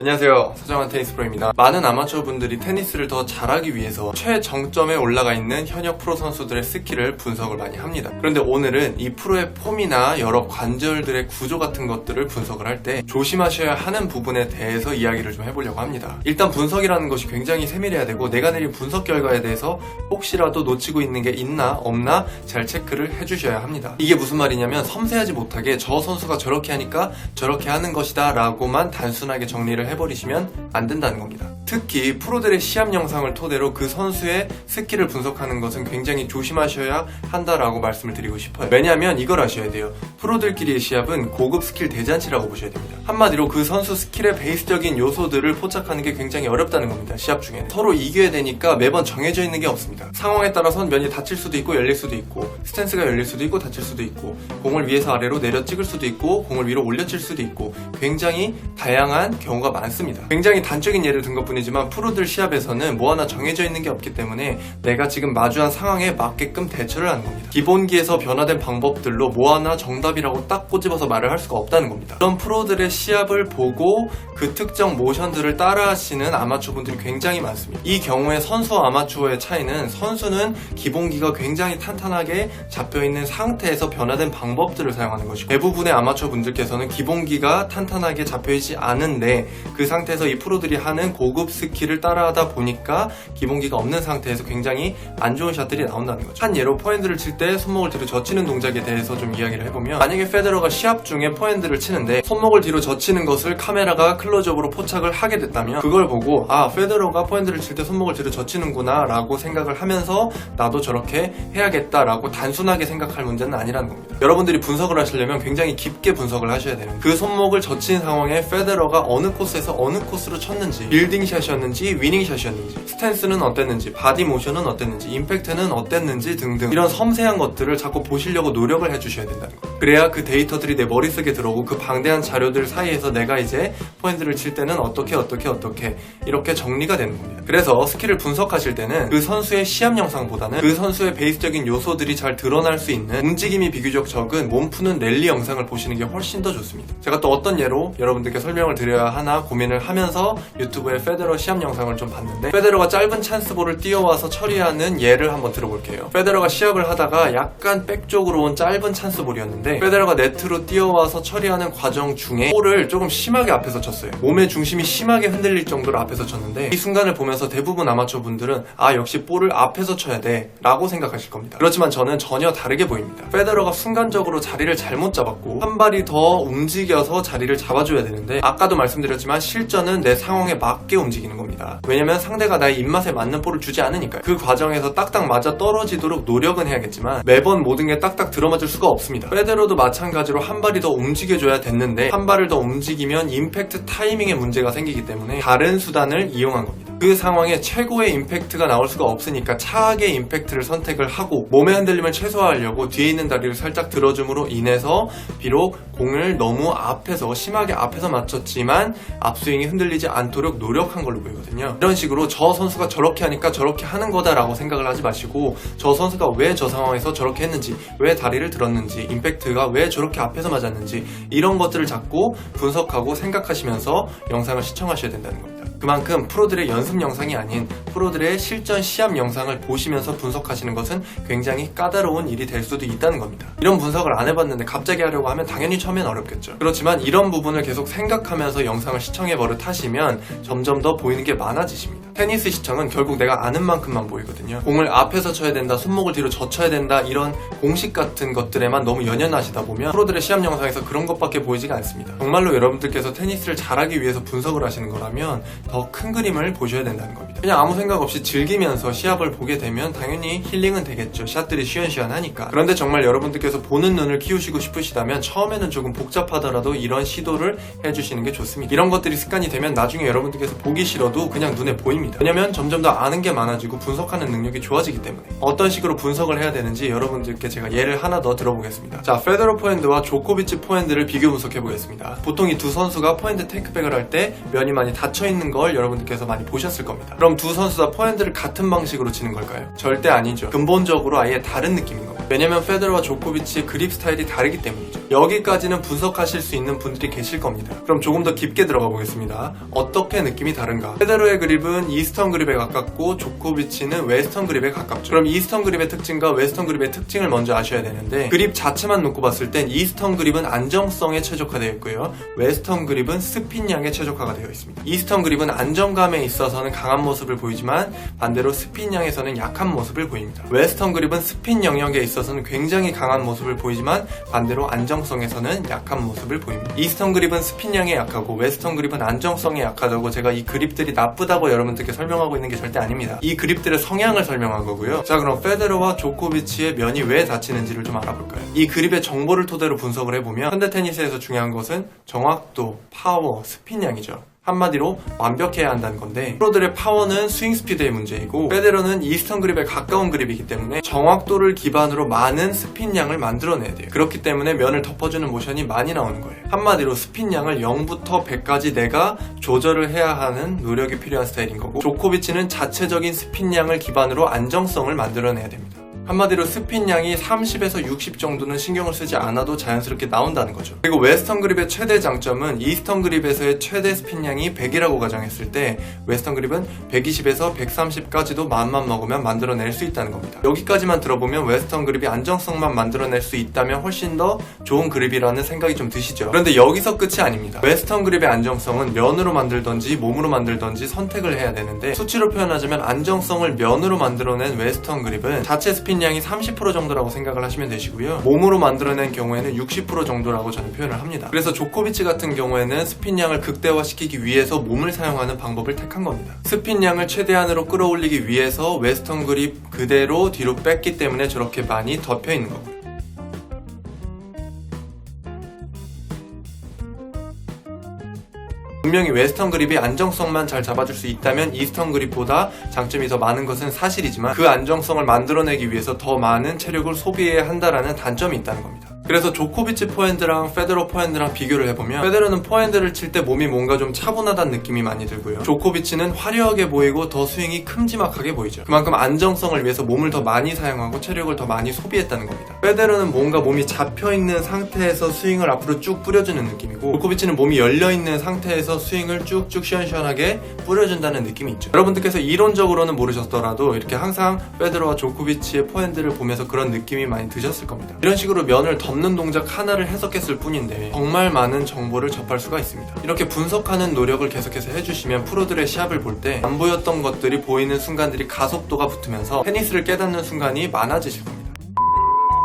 안녕하세요. 서정환 테니스 프로입니다. 많은 아마추어 분들이 테니스를 더 잘하기 위해서 최정점에 올라가 있는 현역 프로 선수들의 스킬을 분석을 많이 합니다. 그런데 오늘은 이 프로의 폼이나 여러 관절들의 구조 같은 것들을 분석을 할 때 조심하셔야 하는 부분에 대해서 이야기를 좀 해보려고 합니다. 일단 분석이라는 것이 굉장히 세밀해야 되고 내가 내린 분석 결과에 대해서 혹시라도 놓치고 있는 게 있나 없나 잘 체크를 해주셔야 합니다. 이게 무슨 말이냐면 섬세하지 못하게 저 선수가 저렇게 하니까 저렇게 하는 것이다 라고만 단순하게 정리를 해버리시면 안 된다는 겁니다. 특히 프로들의 시합 영상을 토대로 그 선수의 스킬을 분석하는 것은 굉장히 조심하셔야 한다라고 말씀을 드리고 싶어요. 왜냐하면 이걸 아셔야 돼요. 프로들끼리의 시합은 고급 스킬 대잔치라고 보셔야 됩니다. 한마디로 그 선수 스킬의 베이스적인 요소들을 포착하는 게 굉장히 어렵다는 겁니다. 시합 중에는. 서로 이겨야 되니까 매번 정해져 있는 게 없습니다. 상황에 따라서는 면이 닫힐 수도 있고 열릴 수도 있고 스탠스가 열릴 수도 있고 닫힐 수도 있고 공을 위에서 아래로 내려 찍을 수도 있고 공을 위로 올려 칠 수도 있고 굉장히 다양한 경우가 많습니다. 굉장히 단적인 예를 든 것뿐 이지만 프로들 시합에서는 뭐 하나 정해져 있는 게 없기 때문에 내가 지금 마주한 상황에 맞게끔 대처를 하는 겁니다. 기본기에서 변화된 방법들로 뭐 하나 정답이라고 딱 꼬집어서 말을 할 수가 없다는 겁니다. 그런 프로들의 시합을 보고 그 특정 모션들을 따라 하시는 아마추어분들이 굉장히 많습니다. 이 경우에 선수와 아마추어의 차이는 선수는 기본기가 굉장히 탄탄하게 잡혀 있는 상태에서 변화된 방법들을 사용하는 것이고 대부분의 아마추어 분들께서는 기본기가 탄탄하게 잡혀 있지 않은데 그 상태에서 이 프로들이 하는 고급 스킬을 따라하다 보니까 기본기가 없는 상태에서 굉장히 안 좋은 샷들이 나온다는 거죠. 한 예로 포핸드를 칠 때 손목을 뒤로 젖히는 동작에 대해서 좀 이야기를 해보면 만약에 페데러가 시합 중에 포핸드를 치는데 손목을 뒤로 젖히는 것을 카메라가 클로즈업으로 포착을 하게 됐다면 그걸 보고 아 페데러가 포핸드를 칠 때 손목을 뒤로 젖히는구나 라고 생각을 하면서 나도 저렇게 해야겠다 라고 단순하게 생각할 문제는 아니라는 겁니다. 여러분들이 분석을 하시려면 굉장히 깊게 분석을 하셔야 되는 그 손목을 젖힌 상황에 페데러가 어느 코스에서 어느 코스로 쳤는지 빌딩 샷이었는지 위닝샷이었는지 스탠스는 어땠는지 바디 모션은 어땠는지 임팩트는 어땠는지 등등 이런 섬세한 것들을 자꾸 보시려고 노력을 해주셔야 된다는 거예요. 그래야 그 데이터들이 내 머릿속에 들어오고 그 방대한 자료들 사이에서 내가 이제 포인트를 칠 때는 어떻게 어떻게 어떻게 이렇게 정리가 되는 겁니다. 그래서 스킬을 분석하실 때는 그 선수의 시합 영상보다는 그 선수의 베이스적인 요소들이 잘 드러날 수 있는 움직임이 비교적 적은 몸 푸는 랠리 영상을 보시는 게 훨씬 더 좋습니다. 제가 또 어떤 예로 여러분들께 설명을 드려야 하나 고민을 하면서 유튜브에 페데러 시합 영상을 좀 봤는데 페데러가 짧은 찬스볼을 띄워와서 처리하는 예를 한번 들어볼게요. 페데러가 시합을 하다가 약간 백 쪽으로 온 짧은 찬스볼이었는데 페데러가 네트로 뛰어와서 처리하는 과정 중에 볼을 조금 심하게 앞에서 쳤어요. 몸의 중심이 심하게 흔들릴 정도로 앞에서 쳤는데 이 순간을 보면서 대부분 아마추어 분들은 아 역시 볼을 앞에서 쳐야 돼 라고 생각하실 겁니다. 그렇지만 저는 전혀 다르게 보입니다. 페데러가 순간적으로 자리를 잘못 잡았고 한 발이 더 움직여서 자리를 잡아줘야 되는데 아까도 말씀드렸지만 실전은 내 상황에 맞게 움직 이는 겁니다. 왜냐면 상대가 나의 입맛에 맞는 볼을 주지 않으니까요. 그 과정에서 딱딱 맞아 떨어지도록 노력은 해야겠지만 매번 모든 게 딱딱 들어맞을 수가 없습니다. 페데러도 마찬가지로 한 발이 더 움직여줘야 됐는데 한 발을 더 움직이면 임팩트 타이밍에 문제가 생기기 때문에 다른 수단을 이용한 겁니다. 그 상황에 최고의 임팩트가 나올 수가 없으니까 차악의 임팩트를 선택을 하고 몸의 흔들림을 최소화하려고 뒤에 있는 다리를 살짝 들어줌으로 인해서 비록 공을 너무 앞에서 심하게 앞에서 맞췄지만 앞스윙이 흔들리지 않도록 노력한 걸로 보이거든요. 이런 식으로 저 선수가 저렇게 하니까 저렇게 하는 거다 라고 생각을 하지 마시고 저 선수가 왜 저 상황에서 저렇게 했는지 왜 다리를 들었는지 임팩트가 왜 저렇게 앞에서 맞았는지 이런 것들을 자꾸 분석하고 생각하시면서 영상을 시청하셔야 된다는 겁니다. 그만큼 프로들의 연습 영상이 아닌 프로들의 실전 시합 영상을 보시면서 분석하시는 것은 굉장히 까다로운 일이 될 수도 있다는 겁니다. 이런 분석을 안 해봤는데 갑자기 하려고 하면 당연히 처음엔 어렵겠죠. 그렇지만 이런 부분을 계속 생각하면서 영상을 시청해 버릇 하시면 점점 더 보이는 게 많아지십니다. 테니스 시청은 결국 내가 아는 만큼만 보이거든요. 공을 앞에서 쳐야 된다, 손목을 뒤로 젖혀야 된다 이런 공식 같은 것들에만 너무 연연하시다 보면 프로들의 시합 영상에서 그런 것밖에 보이지가 않습니다. 정말로 여러분들께서 테니스를 잘하기 위해서 분석을 하시는 거라면 더 큰 그림을 보셔야 된다는 겁니다. 그냥 아무 생각 없이 즐기면서 시합을 보게 되면 당연히 힐링은 되겠죠. 샷들이 시원시원하니까. 그런데 정말 여러분들께서 보는 눈을 키우시고 싶으시다면 처음에는 조금 복잡하더라도 이런 시도를 해주시는 게 좋습니다. 이런 것들이 습관이 되면 나중에 여러분들께서 보기 싫어도 그냥 눈에 보입 니다. 왜냐면 점점 더 아는 게 많아지고 분석하는 능력이 좋아지기 때문에 어떤 식으로 분석을 해야 되는지 여러분들께 제가 예를 하나 더 들어보겠습니다. 자, 페더러 포핸드와 조코비치 포핸드를 비교 분석해 보겠습니다. 보통 이 두 선수가 포핸드 테이크백을 할 때 면이 많이 닫혀 있는 걸 여러분들께서 많이 보셨을 겁니다. 그럼 두 선수 다 포핸드를 같은 방식으로 치는 걸까요? 절대 아니죠. 근본적으로 아예 다른 느낌인 겁니다. 왜냐면 페데러와 조코비치의 그립 스타일이 다르기 때문이죠. 여기까지는 분석하실 수 있는 분들이 계실 겁니다. 그럼 조금 더 깊게 들어가 보겠습니다. 어떻게 느낌이 다른가? 페데러의 그립은 이스턴 그립에 가깝고 조코비치는 웨스턴 그립에 가깝죠. 그럼 이스턴 그립의 특징과 웨스턴 그립의 특징을 먼저 아셔야 되는데 그립 자체만 놓고 봤을 땐 이스턴 그립은 안정성에 최적화되어 있고요. 웨스턴 그립은 스핀량에 최적화가 되어 있습니다. 이스턴 그립은 안정감에 있어서는 강한 모습을 보이지만 반대로 스핀량에서는 약한 모습을 보입니다. 웨스턴 그립은 스핀 영역에 있어 서는 굉장히 강한 모습을 보이지만 반대로 안정성에서는 약한 모습을 보입니다. 이스턴 그립은 스핀량에 약하고 웨스턴 그립은 안정성에 약하다고 제가 이 그립들이 나쁘다고 여러분들께 설명하고 있는 게 절대 아닙니다. 이 그립들의 성향을 설명한 거고요. 자 그럼 페데러와 조코비치의 면이 왜 다치는지를 좀 알아볼까요? 이 그립의 정보를 토대로 분석을 해보면 현대 테니스에서 중요한 것은 정확도, 파워, 스핀량이죠. 한마디로 완벽해야 한다는 건데 프로들의 파워는 스윙 스피드의 문제이고 페데러는 이스턴 그립에 가까운 그립이기 때문에 정확도를 기반으로 많은 스핀량을 만들어내야 돼요. 그렇기 때문에 면을 덮어주는 모션이 많이 나오는 거예요. 한마디로 스핀량을 0부터 100까지 내가 조절을 해야 하는 노력이 필요한 스타일인 거고 조코비치는 자체적인 스핀량을 기반으로 안정성을 만들어내야 됩니다 한마디로 스핀량이 30에서 60 정도는 신경을 쓰지 않아도 자연스럽게 나온다는 거죠. 그리고 웨스턴 그립의 최대 장점은 이스턴 그립에서의 최대 스핀량이 100이라고 가정했을 때 웨스턴 그립은 120에서 130까지도 마음만 먹으면 만들어낼 수 있다는 겁니다. 여기까지만 들어보면 웨스턴 그립이 안정성만 만들어낼 수 있다면 훨씬 더 좋은 그립이라는 생각이 좀 드시죠. 그런데 여기서 끝이 아닙니다. 웨스턴 그립의 안정성은 면으로 만들던지 몸으로 만들던지 선택을 해야 되는데 수치로 표현하자면 안정성을 면으로 만들어낸 웨스턴 그립은 자체 스핀 스핀량이 30% 정도라고 생각을 하시면 되시고요. 몸으로 만들어낸 경우에는 60% 정도라고 저는 표현을 합니다. 그래서 조코비치 같은 경우에는 스핀량을 극대화시키기 위해서 몸을 사용하는 방법을 택한 겁니다. 스핀량을 최대한으로 끌어올리기 위해서 웨스턴 그립 그대로 뒤로 뺐기 때문에 저렇게 많이 덮여 있는 겁니다. 분명히 웨스턴 그립이 안정성만 잘 잡아줄 수 있다면 이스턴 그립보다 장점이 더 많은 것은 사실이지만 그 안정성을 만들어내기 위해서 더 많은 체력을 소비해야 한다라는 단점이 있다는 겁니다. 그래서 조코비치 포핸드랑 페데러 포핸드랑 비교를 해보면 페데러는 포핸드를 칠 때 몸이 뭔가 좀 차분하다는 느낌이 많이 들고요. 조코비치는 화려하게 보이고 더 스윙이 큼지막하게 보이죠. 그만큼 안정성을 위해서 몸을 더 많이 사용하고 체력을 더 많이 소비했다는 겁니다. 페데러는 뭔가 몸이 잡혀있는 상태에서 스윙을 앞으로 쭉 뿌려주는 느낌이고 조코비치는 몸이 열려있는 상태에서 스윙을 쭉쭉 시원시원하게 뿌려준다는 느낌이 있죠. 여러분들께서 이론적으로는 모르셨더라도 이렇게 항상 페데러와 조코비치의 포핸드를 보면서 그런 느낌이 많이 드셨을 겁니다. 이런 식으로 면을 더 접는 동작 하나를 해석했을 뿐인데 정말 많은 정보를 접할 수가 있습니다. 이렇게 분석하는 노력을 계속해서 해주시면 프로들의 시합을 볼 때 안 보였던 것들이 보이는 순간들이 가속도가 붙으면서 테니스를 깨닫는 순간이 많아지실 겁니다.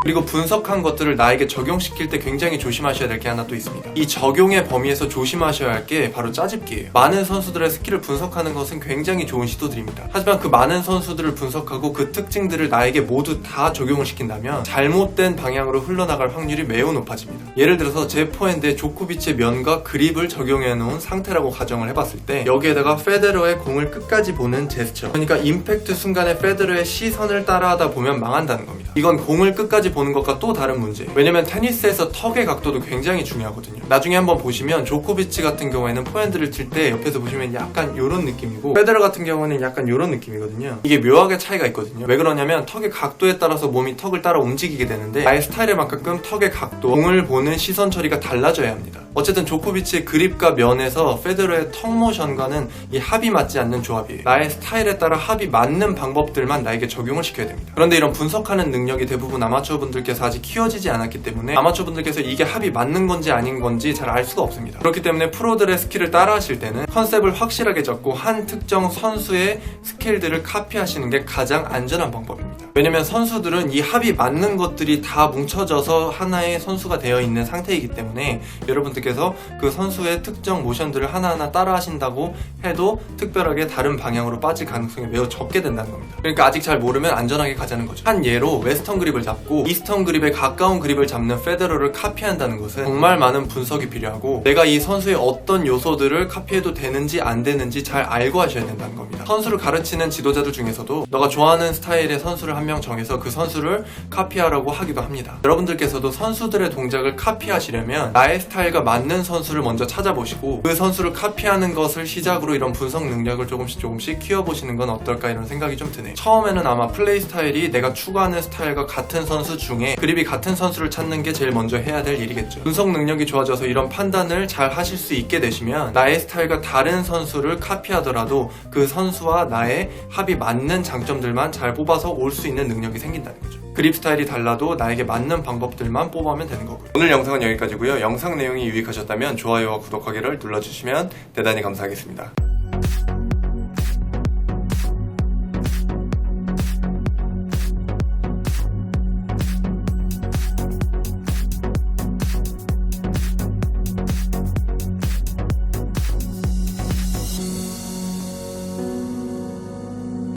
그리고 분석한 것들을 나에게 적용시킬 때 굉장히 조심하셔야 될 게 하나 또 있습니다. 이 적용의 범위에서 조심하셔야 할 게 바로 짜집기예요. 많은 선수들의 스킬을 분석하는 것은 굉장히 좋은 시도들입니다. 하지만 그 많은 선수들을 분석하고 그 특징들을 나에게 모두 다 적용을 시킨다면 잘못된 방향으로 흘러나갈 확률이 매우 높아집니다. 예를 들어서 제 포핸드에 조코비치의 면과 그립을 적용해 놓은 상태라고 가정을 해봤을 때 여기에다가 페데러의 공을 끝까지 보는 제스처 그러니까 임팩트 순간에 페데러의 시선을 따라하다 보면 망한다는 겁니다. 이건 공을 끝까지 보는 것과 또 다른 문제. 왜냐면 테니스에서 턱의 각도도 굉장히 중요하거든요. 나중에 한번 보시면 조코비치 같은 경우에는 포핸드를 칠 때 옆에서 보시면 약간 이런 느낌이고 페데러 같은 경우는 약간 이런 느낌이거든요. 이게 묘하게 차이가 있거든요. 왜 그러냐면 턱의 각도에 따라서 몸이 턱을 따라 움직이게 되는데 나의 스타일에 맞게끔 턱의 각도, 공을 보는 시선 처리가 달라져야 합니다. 어쨌든 조코비치의 그립과 면에서 페데러의 턱 모션과는 이 합이 맞지 않는 조합이에요. 나의 스타일에 따라 합이 맞는 방법들만 나에게 적용을 시켜야 됩니다. 그런데 이런 분석하는 능력이 대부분 아마추어 분들께서 아직 키워지지 않았기 때문에 아마추어 분들께서 이게 합이 맞는 건지 아닌 건지 잘 알 수가 없습니다. 그렇기 때문에 프로들의 스킬을 따라 하실 때는 컨셉을 확실하게 잡고 한 특정 선수의 스킬들을 카피하시는 게 가장 안전한 방법입니다. 왜냐면 선수들은 이 합이 맞는 것들이 다 뭉쳐져서 하나의 선수가 되어 있는 상태이기 때문에 여러분들께서 그 선수의 특정 모션들을 하나하나 따라 하신다고 해도 특별하게 다른 방향으로 빠질 가능성이 매우 적게 된다는 겁니다. 그러니까 아직 잘 모르면 안전하게 가자는 거죠. 한 예로 웨스턴 그립을 잡고 이스턴 그립에 가까운 그립을 잡는 페데러를 카피한다는 것은 정말 많은 분석이 필요하고 내가 이 선수의 어떤 요소들을 카피해도 되는지 안 되는지 잘 알고 하셔야 된다는 겁니다. 선수를 가르치는 지도자들 중에서도 너가 좋아하는 스타일의 선수를 한명 정해서 그 선수를 카피하라고 하기도 합니다. 여러분들께서도 선수들의 동작을 카피하시려면 나의 스타일과 맞는 선수를 먼저 찾아보시고 그 선수를 카피하는 것을 시작으로 이런 분석 능력을 조금씩 조금씩 키워보시는 건 어떨까 이런 생각이 좀 드네요. 처음에는 아마 플레이 스타일이 내가 추구하는 스타일과 같은 선수 중에 그립이 같은 선수를 찾는 게 제일 먼저 해야 될 일이겠죠. 분석 능력이 좋아져서 이런 판단을 잘 하실 수 있게 되시면 나의 스타일과 다른 선수를 카피하더라도 그 선수와 나의 합이 맞는 장점들만 잘 뽑아서 올 수 있는 능력이 생긴다는 거죠. 그립 스타일이 달라도 나에게 맞는 방법들만 뽑아면 되는 거고요. 오늘 영상은 여기까지고요. 영상 내용이 유익하셨다면 좋아요와 구독하기를 눌러주시면 대단히 감사하겠습니다.